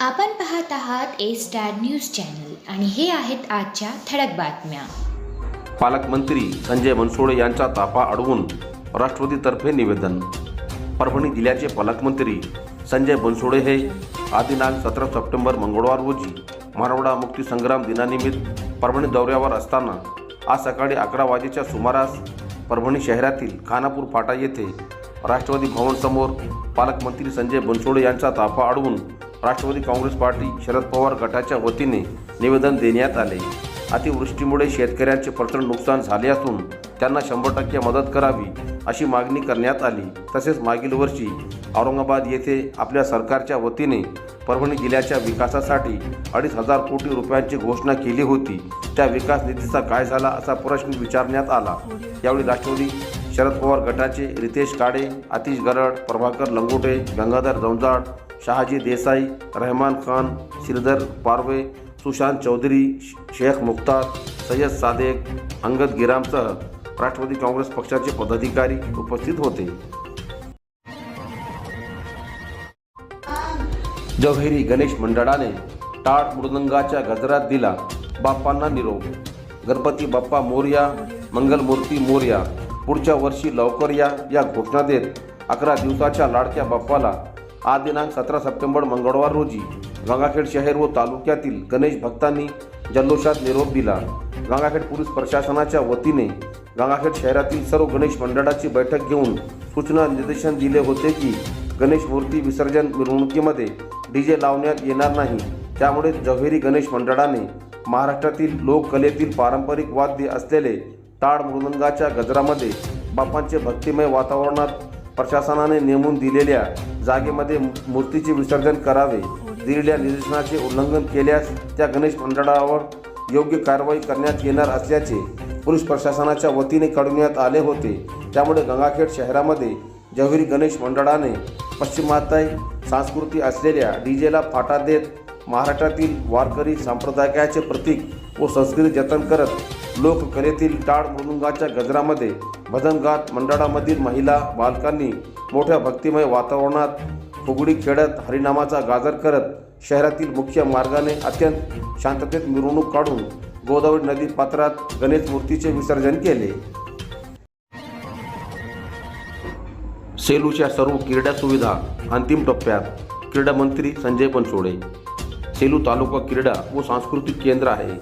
आपण पाहत आहात ए स्टार न्यूज चॅनल आणि हे आहेत आजच्या ठळक बातम्या. पालकमंत्री संजय बनसोडे यांचा ताफा अडवून राष्ट्रवादीतर्फे निवेदन. परभणी जिल्ह्याचे पालकमंत्री संजय बनसोडे हे आदिनाग सतरा सप्टेंबर मंगळवार रोजी मराठवाडा मुक्ती संग्राम दिनानिमित्त परभणी दौऱ्यावर असताना आज सकाळी अकरा वाजेच्या सुमारास परभणी शहरातील खानापूर फाटा येथे राष्ट्रवादी भवनसमोर पालकमंत्री संजय बनसोडे यांचा ताफा अडवून राष्ट्रवादी काँग्रेस पार्टी शरद पवार गटाच्या वतीने निवेदन देण्यात आले. अतिवृष्टीमुळे शेतकऱ्यांचे प्रचंड नुकसान झाले असून त्यांना शंभर टक्के मदत करावी अशी मागणी करण्यात आली. तसेच मागील वर्षी औरंगाबाद येथे आपल्या सरकारच्या वतीने परभणी जिल्ह्याच्या विकासासाठी अडीच हजार कोटी रुपयांची घोषणा केली होती. त्या विकास निधीचा काय झाला असा प्रश्न विचारण्यात आला. यावेळी राष्ट्रवादी शरद पवार गटाचे रितेश काडे आतिश गरड प्रभाकर लंगोटे गंगाधर जवजाड शहाजी देसाई रहमान खान श्रीधर पारवे सुशांत चौधरी शेख मुख्तार सय्यद सादेक अंगद गिरामसह राष्ट्रवादी काँग्रेस पक्षाचे पदाधिकारी उपस्थित होते. जव्हेरी गणेश मंडळाने टाळ मृदंगाच्या गजरात दिला बाप्पांना निरोप. गणपती बाप्पा मोरया मंगलमूर्ती मोरया पुढच्या वर्षी लवकर या या घोषणा देत अकरा दिवसाच्या लाडक्या बाप्पाला आज दिनांक सतरा सप्टेंबर मंगळवार रोजी गंगाखेड शहर व तालुक्यातील गणेश भक्तांनी जल्लोषात निरोप दिला. गंगाखेड पोलीस प्रशासनाच्या वतीने गंगाखेड शहरातील सर्व गणेश मंडळाची बैठक घेऊन सूचना निर्देशन दिले होते की गणेश मूर्ती विसर्जन मिरवणुकीमध्ये डीजे लावण्यात येणार नाही. त्यामुळे जव्हेरी गणेश मंडळाने महाराष्ट्रातील लोककलेतील पारंपरिक वाद्य असलेले टाळ मृदंगाच्या गजरामध्ये बापांचे भक्तिमय वातावरणात प्रशासनाने नेमून दिलेल्या जागेमध्ये मूर्तीचे विसर्जन करावे. दिलेल्या निर्देशनाचे उल्लंघन केल्यास त्या गणेश मंडळावर योग्य कारवाई करण्यात येणार असल्याचे पोलीस प्रशासनाच्या वतीने कळविण्यात आले होते. त्यामुळे गंगाखेड शहरामध्ये जहुरी गणेश मंडळाने पश्चिमात्य संस्कृती असलेल्या डीजेला फाटा देत महाराष्ट्रातील वारकरी संप्रदायाचे प्रतीक व संस्कृती जतन करत लोककलेतील टाळ मृदुंगाच्या गजरामध्ये भजनगात मंडळामधील महिला बालकांनी मोठ्या भक्तिमय वातावरणात फुगडी खेळत हरिनामाचा गाजर करत शहरातील मुख्य मार्गाने अत्यंत शांततेत मिरवणूक काढून गोदावरी नदी पात्रात गणेश मूर्तीचे विसर्जन केले. सेलूच्या सर्व क्रीडा सुविधा अंतिम टप्प्यात. क्रीडा मंत्री संजय बनसोडे. सेलू तालुका क्रीडा व सांस्कृतिक केंद्र आहे.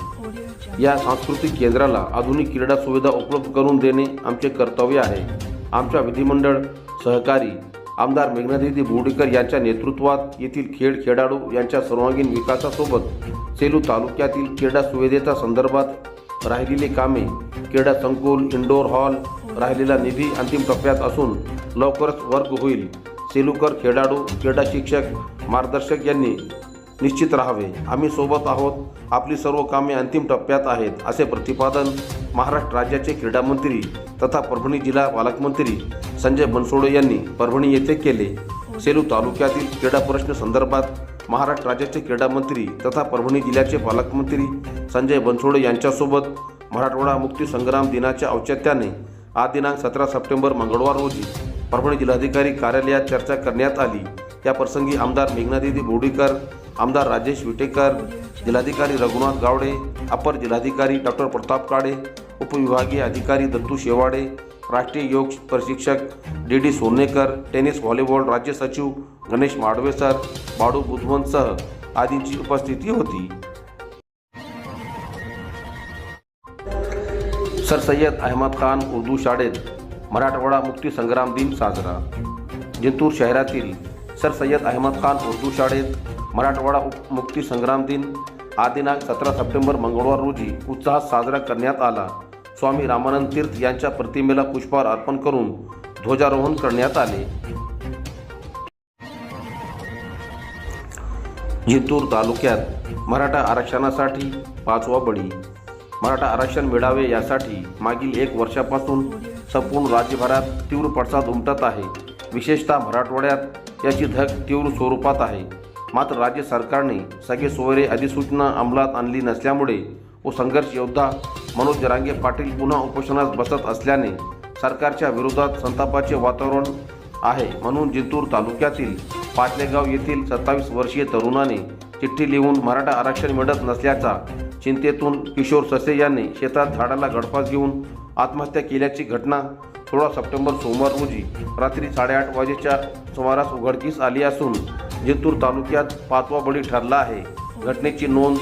या सांस्कृतिक केंद्राला आधुनिक क्रीडा सुविधा उपलब्ध करून देणे आमचे कर्तव्य आहे. आमच्या विधिमंडळ सहकारी आमदार मेघनादिदी बोर्डीकर यांच्या नेतृत्वात येथील खेळ खेळाडू यांच्या सर्वांगीण विकासासोबत सेलू तालुक्यातील क्रीडा सुविधेच्या संदर्भात राहिलेली कामे क्रीडा संकुल इंडोर हॉल राहिलेला निधी अंतिम टप्प्यात असून लवकरच वर्ग होईल. सेलूकर खेळाडू क्रीडा शिक्षक मार्गदर्शक यांनी निश्चित राहावे. आम्ही सोबत आहोत. आपली सर्व कामे अंतिम टप्प्यात आहेत असे प्रतिपादन महाराष्ट्र राज्याचे क्रीडा मंत्री तथा परभणी जिल्हा पालकमंत्री संजय बनसोडे यांनी परभणी येथे केले. सेलू तालुक्यातील क्रीडा प्रश्न संदर्भात महाराष्ट्र राज्याचे क्रीडा मंत्री तथा परभणी जिल्ह्याचे पालकमंत्री संजय बनसोडे यांच्यासोबत मराठवाडा मुक्ती संग्राम दिनाच्या औचित्याने आज दिनांक सतरा सप्टेंबर मंगळवार रोजी परभणी जिल्हाधिकारी कार्यालयात चर्चा करण्यात आली. या प्रसंगी आमदार मेघनादिदी बोर्डीकर आमदार राजेश विटेकर जिल्हाधिकारी रघुनाथ गावडे अपर जिल्हाधिकारी डॉक्टर प्रताप काळे उपविभागीय अधिकारी दत्तू शेवाडे राष्ट्रीय योग प्रशिक्षक D D Sonekar tennis volleyball राज्य सचिव गणेश माडवेसर बाडू बुधवंतसह आदींची उपस्थिती होती. सर सय्यद अहमद खान उर्दू शाळेत मराठवाडा मुक्ती संग्राम दिन साजरा. जिंतूर शहरातील सर सय्यद अहमद खान उर्दू शाळेत मराठवाडा उप- मुक्ती संग्राम दिन आज दिनांक सतरा सप्टेंबर मंगळवार रोजी उत्साहात साजरा करण्यात आला. स्वामी रामानंद तीर्थ यांच्या प्रतिमेला पुष्पहार अर्पण करून ध्वजारोहण करण्यात आले. जिंतूर तालुक्यात मराठा आरक्षणासाठी पाचवा बळी. मराठा आरक्षण मिळावे यासाठी मागील एक वर्षापासून संपूर्ण राज्यभरात तीव्र पडसाद उमटत आहे. विशेषतः मराठवाड्यात याची धग तीव्र स्वरूपात आहे. मात्र राज्य सरकारने सगळे सोयरे अधिसूचना अंमलात आणली नसल्यामुळे व संघर्ष योद्धा मनोज जरांगे पाटील पुन्हा उपोषणास बसत असल्याने सरकारच्या विरोधात संतापाचे वातावरण आहे म्हणून जिंतूर तालुक्यातील पाचलेगाव येथील सत्तावीस वर्षीय तरुणाने चिठ्ठी लिहून मराठा आरक्षण मिळत नसल्याचा चिंतेतून किशोर ससे यांनी शेतात झाडाला गडफास घेऊन आत्महत्या केल्याची घटना सोळा सप्टेंबर सोमवार रोजी रात्री साडेआठ वाजेच्या सुमारास उघडकीस आली असून जिंतूर तालुक्यात पाचवा बळी ठरला आहे. घटनेची नोंद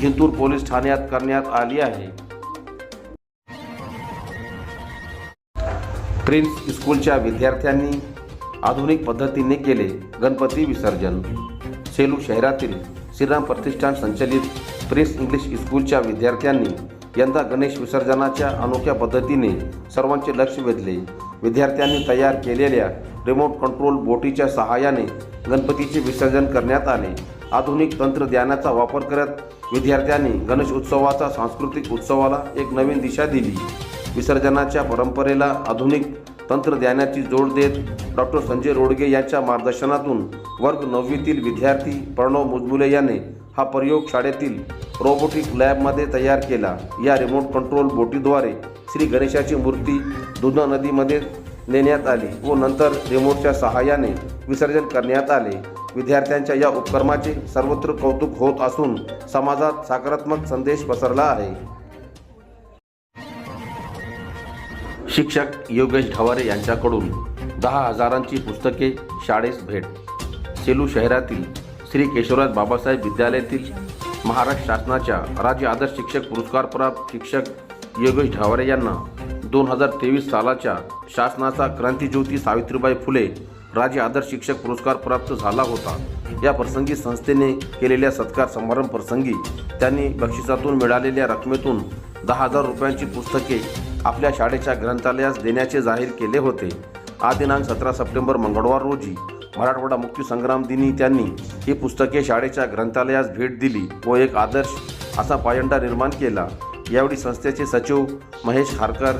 जिंतूर पोलीस ठाण्यात करण्यात आली आहे. प्रिन्स स्कूलच्या विद्यार्थ्यांनी आधुनिक पद्धतीने केले गणपती विसर्जन. सेलू शहरातील श्रीराम प्रतिष्ठान संचलित प्रिन्स इंग्लिश स्कूलच्या विद्यार्थ्यांनी यंदा गणेश विसर्जनाच्या अनोख्या पद्धतीने सर्वांचे लक्ष वेधले. विद्यार्थ्यांनी तयार केलेल्या रिमोट कंट्रोल बोटीच्या सहाय्याने गणपतीचे विसर्जन करण्यात आले. आधुनिक तंत्रज्ञानाचा वापर करत विद्यार्थ्यांनी गणेश उत्सवाचा सांस्कृतिक उत्सवाला एक नवीन दिशा दिली. विसर्जनाच्या परंपरेला आधुनिक तंत्रज्ञानाची जोड देत डॉक्टर संजय रोडगे यांच्या मार्गदर्शनातून वर्ग नववीतील विद्यार्थी प्रणव मुजबुले याने हा प्रयोग शाळेतील रोबोटिक लॅबमध्ये तयार केला. या रिमोट कंट्रोल बोटीद्वारे श्री गणेशाची मूर्ती दुधना नदीमध्ये नेण्यात आली व नंतर रिमोटच्या सहाय्याने विसर्जन करण्यात आले. विद्यार्थ्यांच्या या उपक्रमाचे सर्वत्र कौतुक होत असून समाजात सकारात्मक संदेश पसरला आहे. शिक्षक योगेश ढवारे यांच्याकडून दहा हजारांची पुस्तके शाळेस भेट. सेलू शहरातील श्री केशवराज बाबासाहेब विद्यालयातील महाराष्ट्र शासनाच्या राज्य आदर्श शिक्षक पुरस्कार प्राप्त शिक्षक योगेश ढवारे यांना दोन हजार तेवीस सालाच्या शासनाचा क्रांतीज्योती सावित्रीबाई फुले राज्य आदर्श शिक्षक पुरस्कार प्राप्त झाला होता. या प्रसंगी संस्थेने केलेल्या सत्कार समारंभ प्रसंगी त्यांनी बक्षिसातून मिळालेल्या रकमेतून दहा हजार रुपयांची पुस्तके आपल्या शाळेच्या ग्रंथालयास देण्याचे जाहीर केले होते. हा दिनांक सतरा सप्टेंबर मंगळवार रोजी मराठवाडा मुक्तीसंग्राम दिनी त्यांनी ही पुस्तके शाळेच्या ग्रंथालयास भेट दिली व एक आदर्श असा पायंडा निर्माण केला. यावेळी संस्थेचे सचिव महेश हारकर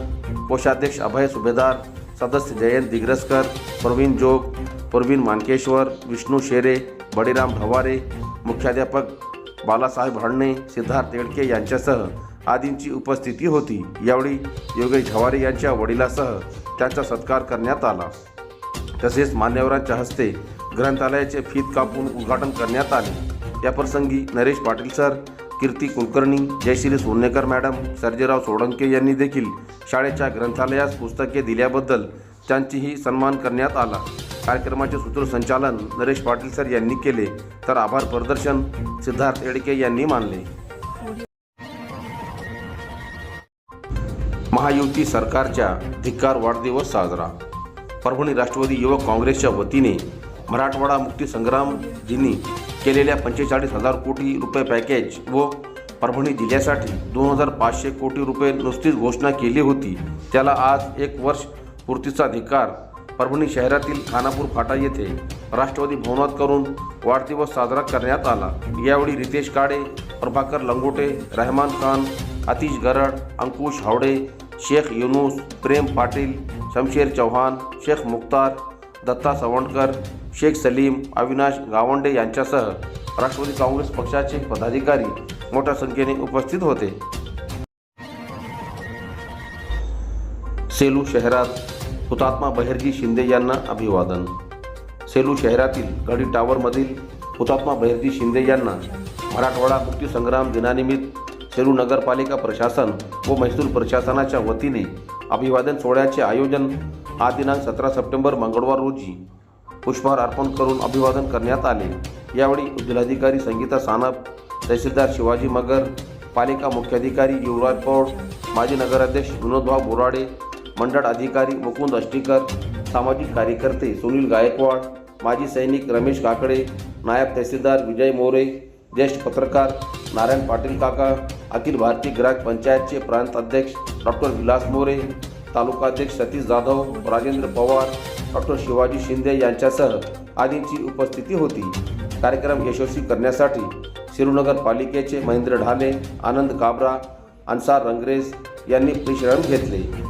कोषाध्यक्ष अभय सुभेदार सदस्य जयंत दिग्रसकर प्रवीण जोग प्रवीण मानकेश्वर विष्णू शेरे बळीराम भवारे मुख्याध्यापक बालासाहेब हडणे सिद्धार्थ येडके यांच्यासह आदींची उपस्थिती होती. यावेळी योगेश झवारे यांच्या वडिलासह त्यांचा सत्कार करण्यात आला. तसेच मान्यवरांच्या हस्ते ग्रंथालयाचे फीत कापून उद्घाटन करण्यात आले. या प्रसंगी नरेश पाटील सर कीर्ती कुलकर्णी जयश्री सोनेकर मॅडम सर्जेराव सोळंके यांनी देखील शाळेच्या ग्रंथालयास पुस्तके दिल्याबद्दल त्यांचीही सन्मान करण्यात आला. कार्यक्रमाचे सूत्रसंचालन नरेश पाटील सर यांनी केले तर आभार प्रदर्शन सिद्धार्थ एडके यांनी मानले. महायुती सरकारच्या धिक्कार वाढदिवस साजरा. परभणी राष्ट्रवादी युवक काँग्रेसच्या वतीने मराठवाडा मुक्ती संग्रामजींनी केलेल्या पंचेचाळीस हजार कोटी रुपये पॅकेज व परभणी जिल्ह्यासाठी दोन हजार पाचशे कोटी रुपये नुसतीच घोषणा केली होती. त्याला आज एक वर्ष पूर्तीचा अधिकार परभणी शहरातील खानापूर फाटा येथे राष्ट्रवादी भवनात करून वाढदिवस साजरा करण्यात आला. यावेळी रितेश काळे प्रभाकर लंगोटे रहमान खान आतिश गरड अंकुश हावडे शेख युनुस प्रेम पाटील शमशेर चव्हाण शेख मुख्तार दत्ता सवंडकर शेख सलीम अविनाश गावंडे यांच्यासह राष्ट्रवादी काँग्रेस पक्षाचे पदाधिकारी मोठ्या संख्येने उपस्थित होते. सेलू शहरात हुतात्मा बहिर्जी शिंदे यांना अभिवादन. सेलू शहरातील गडी टावरमधील हुतात्मा बहिर्जी शिंदे यांना मराठवाडा मुक्तीसंग्राम दिनानिमित्त सेलू नगरपालिका प्रशासन व महसूल प्रशासनाच्या वतीने अभिवादन सोहळ्याचे आयोजन हा दिनांक सतरा सप्टेंबर मंगळवार रोजी पुष्पहार अर्पण करून अभिवादन करण्यात आले. यावेळी जिल्हाधिकारी संगीता सानप तहसीलदार शिवाजी मगर पालिका मुख्याधिकारी युवराज पौड माजी नगराध्यक्ष विनोदभाऊ बोराडे मंडळ अधिकारी मुकुंद अष्टीकर सामाजिक कार्यकर्ते सुनील गायकवाड माजी सैनिक रमेश काकडे नायब तहसीलदार विजय मोरे ज्येष्ठ पत्रकार नारायण पाटील काका अखिल भारतीय ग्राहक पंचायतचे प्रांत अध्यक्ष डॉक्टर विलास मोरे तालुकाध्यक्ष सतीश जाधव राजेंद्र पवार डॉक्टर शिवाजी शिंदे यांच्यासह आदींची उपस्थिती होती. कार्यक्रम यशस्वी करण्यासाठी शिरूनगर पालिकेचे महेंद्र ढाले आनंद काबरा अन्सार रंगरेज यांनी प्रशिक्षण घेतले.